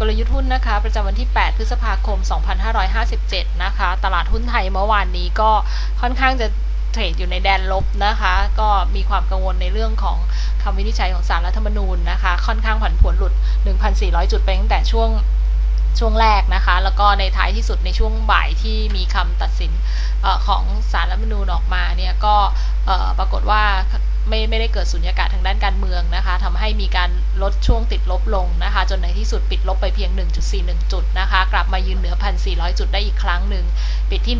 กลยุทธ์หุ้นนะคะ ประจำวันที่ 8 พฤษภาคม 2557 นะคะ ตลาดหุ้นไทยเมื่อวานนี้ก็ค่อนข้างจะเทรดอยู่ในแดนลบนะคะ ก็มีความกังวลในเรื่องของคำวินิจฉัยของศาลรัฐธรรมนูญนะคะ ค่อนข้างผันผวนหลุด 1,400 จุดไปตั้งแต่ช่วงช่วงแรกนะคะ แล้วก็ในท้ายที่สุดในช่วงบ่ายที่มีคำตัดสินอของศาลรัฐธรรมนูญออกมาเนี่ยก็ปรากฏว่า ไม่ไม่ได้เกิดสุญญากาศทางด้านการเมืองนะคะทำให้มีการลดช่วงติดลบลงนะคะ จนในที่สุดปิดลบไปเพียง 1.41 จุดนะคะ กลับมายืนเหนือ 1,400 จุดได้อีกครั้งหนึ่ง ปิดที่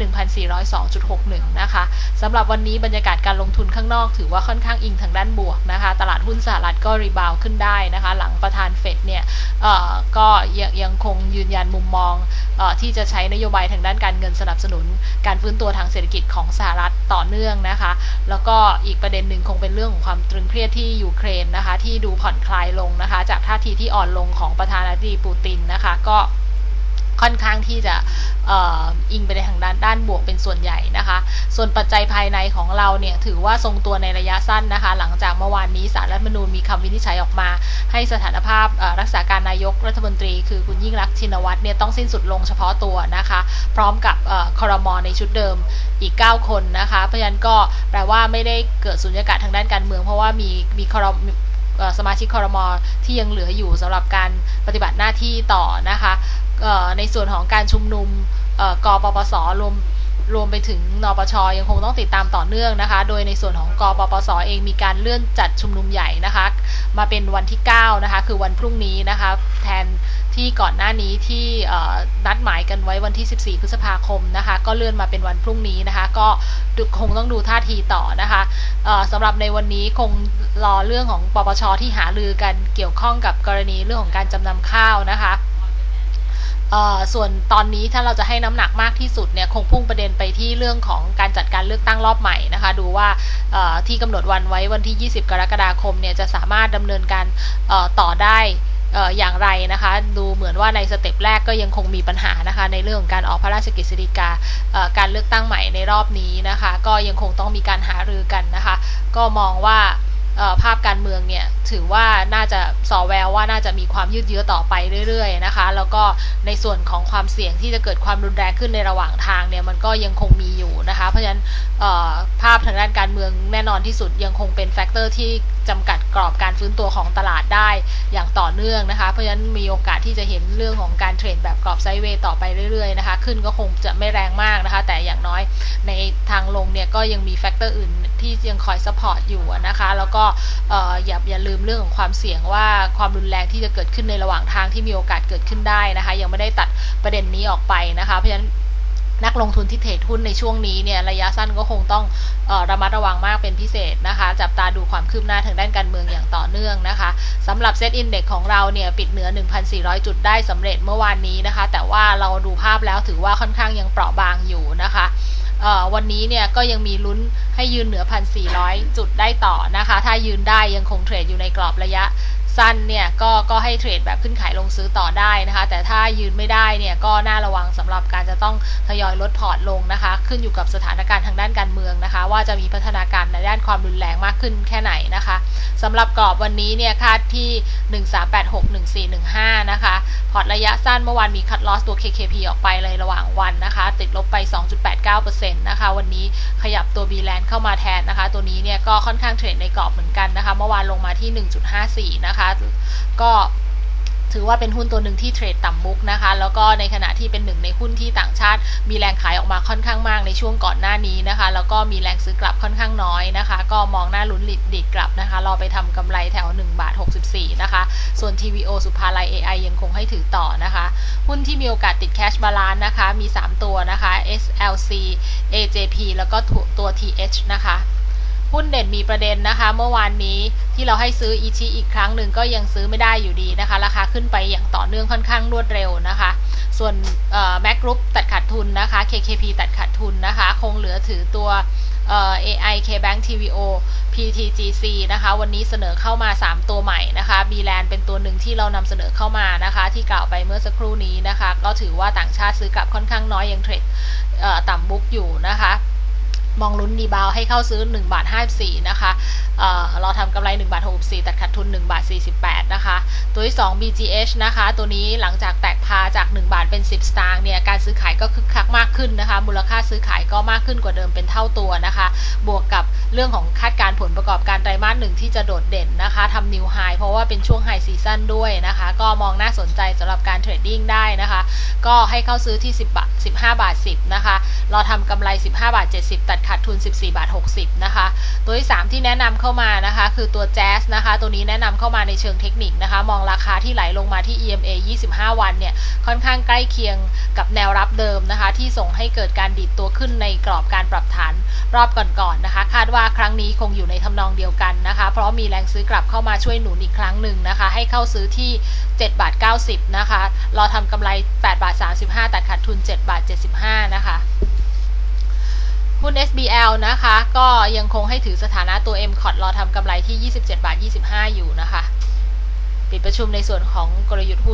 1,402.61 นะคะสำหรับวันนี้บรรยากาศการลงทุนข้างนอกถือว่าค่อนข้างอิงทางด้านบวกนะคะ ตลาดหุ้นสหรัฐก็รีบาวขึ้นได้นะคะ หลังประธานเฟดเนี่ยเอ่อก็ยังยังคงยืนยันมุมมองเออที่จะใช้นโยบายทางด้านการเงินสนับสนุน การฟื้นตัวทางเศรษฐกิจของสหรัฐต่อเนื่องนะคะ แล้วก็อีกประเด็นหนึ่งคงเป็นเรื่องของความตรึงเครียดที่ยูเครนนะคะ ที่ดูผ่อนคลายลงนะคะ จากท่าทีที่อ่อนลงของประธานาธิบดีปูตินนะคะ ก็ ค่อนข้างที่จะอิงไปในทางด้านด้านบวกเป็นส่วนใหญ่นะคะ ส่วนปัจจัยภายในของเราเนี่ยถือว่าทรงตัวในระยะสั้นนะคะ หลังจากเมื่อวานนี้สารรัฐมนูญมีคำวินิจฉัยออกมา ให้สถานภาพรักษาการนายกรัฐมนตรี คือคุณยิ่งรักชินวัตรเนี่ยต้องสิ้นสุดลงเฉพาะตัวนะคะ พร้อมกับอคอรมอในชุดเดิมอีก 9 คนนะคะเพราะฉะนั้นก็แปลว่าไม่ได้เกิดสุญญากาศทางด้านการเมือง เพราะว่ามีมีคอรมสมาชิกคอรมอที่ยังเหลืออยู่สำหรับการปฏิบัติหน้าที่ต่อนะคะ ในส่วนของการชุมนุมเอ่อกปปสรวมรวมไปถึงนปชยังคงต้องติดตามต่อเนื่องนะคะ โดยในส่วนของกปปสเองมีการเลื่อนจัดชุมนุมใหญ่นะคะ มาเป็นวันที่ 9 นะคะ คือวันพรุ่งนี้นะคะ แทนที่ก่อนหน้านี้ที่นัดหมายกันไว้วันที่ 14 พฤษภาคมนะคะ ก็เลื่อนมาเป็นวันพรุ่งนี้นะคะ ก็คงต้องดูท่าทีต่อนะคะสำหรับในวันนี้คงรอเรื่องของปปชที่หาลือกันเกี่ยวข้องกับกรณีเรื่องของการจำนำข้าวนะคะ ส่วนตอนนี้ถ้าเราจะให้น้ำหนักมากที่สุดเนี่ยคงพุ่งประเด็นไปที่เรื่องของการจัดการเลือกตั้งรอบใหม่นะคะ ดูว่าที่กำหนดวันไว้วันที่ 20 กรกฎาคมเนี่ยจะสามารถดำเนินการต่อได้อย่างไรนะคะ ดูเหมือนว่าในสเต็ปแรกก็ยังคงมีปัญหานะคะ ในเรื่องของการออกพระราชกฤษฎีกาการเลือกตั้งใหม่ในรอบนี้นะคะ ก็ยังคงต้องมีการหารือกันนะคะ ก็มองว่า ภาพการเมืองเนี่ยถือว่าน่าจะสอแววว่าน่าจะมีความยืดเยื้อต่อไปเรื่อยๆนะคะแล้วก็ในส่วนของความเสี่ยงที่จะเกิดความรุนแรงขึ้นในระหว่างทางเนี่ยมันก็ยังคงมีอยู่นะคะเพราะฉะนั้นภาพทางด้านการเมืองแน่นอนที่สุดยังคงเป็นแฟกเตอร์ที่จำกัดกรอบการฟื้นตัวของตลาดได้อย่างต่อเนื่องนะคะ เพราะฉะนั้นมีโอกาสที่จะเห็นเรื่องของการเทรดแบบกรอบไซด์เวย์ต่อไปเรื่อยๆนะคะ ขึ้นก็คงจะไม่แรงมากนะคะ แต่อย่างน้อยในทางลงเนี่ยก็ยังมีแฟกเตอร์อื่นที่ยังคอยซัพพอร์ตอยู่นะคะ แล้วก็อย่าอย่าลืมเรื่องของความเสี่ยงว่าความรุนแรงที่จะเกิดขึ้นในระหว่างทางที่มีโอกาสเกิดขึ้นได้นะคะ ยังไม่ได้ตัดประเด็นนี้ออกไปนะคะ เพราะฉะนั้นนักลงทุนที่เทรดหุ้นในช่วงนี้เนี่ยระยะสั้นก็คงต้องออระมัดระวังมากเป็นพิเศษนะคะ จับตาดูความคืบหน้าทางด้านการเมืองอย่างต่อเนื่องนะคะสำหรับเซตอินเด็กของเราเนี่ยปิดเหนือ 1,400 จุดได้สำเร็จเมื่อวานนี้นะคะ แต่ว่าเราดูภาพแล้วถือว่าค่อนข้างยังเปราะบางอยู่นะคะ วันนี้เนี่ยก็ยังมีลุ้นให้ยืนเหนือ 1,400 จุดได้ต่อนะคะ ถ้ายืนได้ยังคงเทรดอยู่ในกรอบระยะสั้นเนี่ยก็ก็ให้เทรดแบบขึ้นขายลงซื้อต่อได้นะคะ แต่ถ้ายืนไม่ได้เนี่ยก็น่าระวังสำหรับการจะต้องทยอยลดพอร์ตลงนะคะ ขึ้นอยู่กับสถานการณ์ทางด้านการเมืองนะคะ ว่าจะมีพัฒนาการในด้านความรุนแรงมากขึ้นแค่ไหนนะคะสำหรับกรอบวันนี้เนี่ยคาดที่ 13861415 นะคะ พอร์ตระยะสั้นเมื่อวานมีคัดลอสตัว KKP ออกไปเลยระหว่างวันนะคะ ติดลบไป 2.89%นะคะ วันนี้ขยับตัว b ีแลนเข้ามาแทนนะคะ ตัวนี้เนี่ยก็ค่อนข้างเทรดในกรอบเหมือนกันนะคะ เมื่อวานลงมาที่ 1.54 นะคะ ก็ ถือว่าเป็นหุ้นตัวหนึ่งที่เทรดต่ำมุกนะคะ แล้วก็ในขณะที่เป็นหนึ่งในหุ้นที่ต่างชาติ มีแรงขายออกมาค่อนข้างมากในช่วงก่อนหน้านี้นะคะ แล้วก็มีแรงซื้อกลับค่อนข้างน้อยนะคะ ก็มองหน้าลุ้นหลิดดิดกลับนะคะ รอไปทำกำไรแถว1บาท64 นะคะ ส่วน TVO สุภาลัย AI ยังคงให้ถือต่อนะคะ หุ้นที่มีโอกาสติดแคชบาลานนะคะ มี 3 ตัวนะคะ SLC AJP แล้วก็ตัว TH นะคะ หุ้นเด่นมีประเด็นนะคะ เมื่อวานนี้ที่เราให้ซื้ออีชีอีกครั้งหนึ่งก็ยังซื้อไม่ได้อยู่ดีนะคะ ราคาขึ้นไปอย่างต่อเนื่องค่อนข้างรวดเร็วนะคะ ส่วนแม็กกรุ๊ปตัดขาดทุนนะคะ KKP ตัดขาดทุนนะคะ คงเหลือถือตัวเอ่อ AI KBank TVO PTGC นะคะ วันนี้เสนอเข้ามา 3 ตัวใหม่นะคะ b l a n เป็นตัวหนึ่งที่เรานำเสนอเข้ามานะคะ ที่กล่าวไปเมื่อสักครู่นี้นะคะ ก็ถือว่าต่างชาติซื้อกลับค่อนข้างน้อยยังเทรดต่ำบุ๊กอยู่นะคะ มองลุ้นรีบาวให้เข้าซื้อ1บาท54นะคะเอ่อเราทำกำไร1บาท64ตัดขาดทุน1บาท48นะคะ ตัวที่ 2 BGH นะคะ ตัวนี้หลังจากแตกพาจาก 1 บาทเป็น 10 สตางค์เนี่ย การซื้อขายก็คึกคักมากขึ้นนะคะ มูลค่าซื้อขายก็มากขึ้นกว่าเดิมเป็นเท่าตัวนะคะ บวกกับเรื่องของคาดการผลประกอบการไตรมาสหนึ่งที่จะโดดเด่นนะคะทำนิวไฮเพราะว่าเป็นช่วงไฮซีซั่นด้วยนะคะ ก็มองน่าสนใจสำหรับการเทรดดิ้งได้นะคะ ก็ให้เข้าซื้อที่ 10บาท15 บาท 10 นะคะ เราทำกำไร 15 บาท 70 ตัดขาดทุน 14 บาท 60 นะคะ ตัวที่ 3 ที่แนะนำเข้ามานะคะ คือตัว Jazz นะคะ ตัวนี้แนะนำเข้ามาในเชิงเทคนิคนะคะ มองราคาที่ไหลลงมาที่ EMA 25 วันเนี่ย ค่อนข้างใกล้เคียงกับแนวรับเดิมนะคะ ที่ส่งให้เกิดการดีดตัวขึ้นในกรอบการปรับฐานรอบก่อนๆนะคะ คาดว่าครั้งนี้คงอยู่ในทำนองเดียวกันนะคะ เพราะมีแรงซื้อกลับเข้ามาช่วยหนุนอีกครั้งหนึ่งนะคะ ให้เข้าซื้อที่7บาท90นะคะรอทำกำไร8บาท35 ตัดขาดทุน7บาท75นะคะ หุ้น SBL นะคะ ก็ยังคงให้ถือสถานะตัว M c o t รอทำกำไรที่ 27 บาท 25 อยู่นะคะ ปิดประชุมในส่วนของกลยุทธ์หุ้น